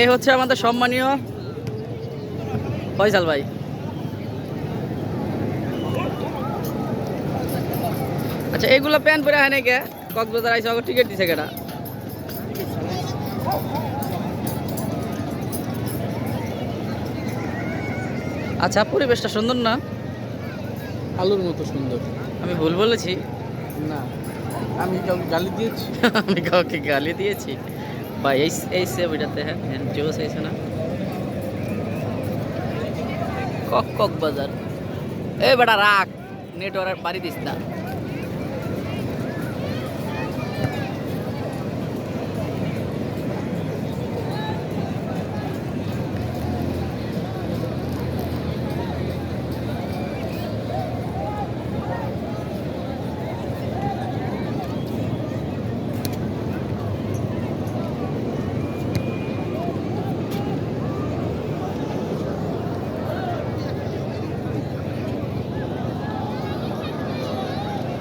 এই হচ্ছে আমাদের সম্মানীয় ফয়সাল ভাই। আচ্ছা এগুলো প্যান্ট পরে হয় নাকি? কক্সবাজার আইসা টিকিট দিছে কেটা আচ্ছা পরিবেশটা সুন্দর না? আলুর মতো সুন্দর। আমি ভুল বলেছি? না আমি কাউকে গালি দিয়েছি। আমি কাউকে গালি দিয়েছি? ভাই, এই এই ছবিটাতে হ্যাঁ হ্যাঁ জিও চাইছে না। কক কক বাজার। এ বেটা, রাখ নেটওয়ার্ক বাড়ি দিস না।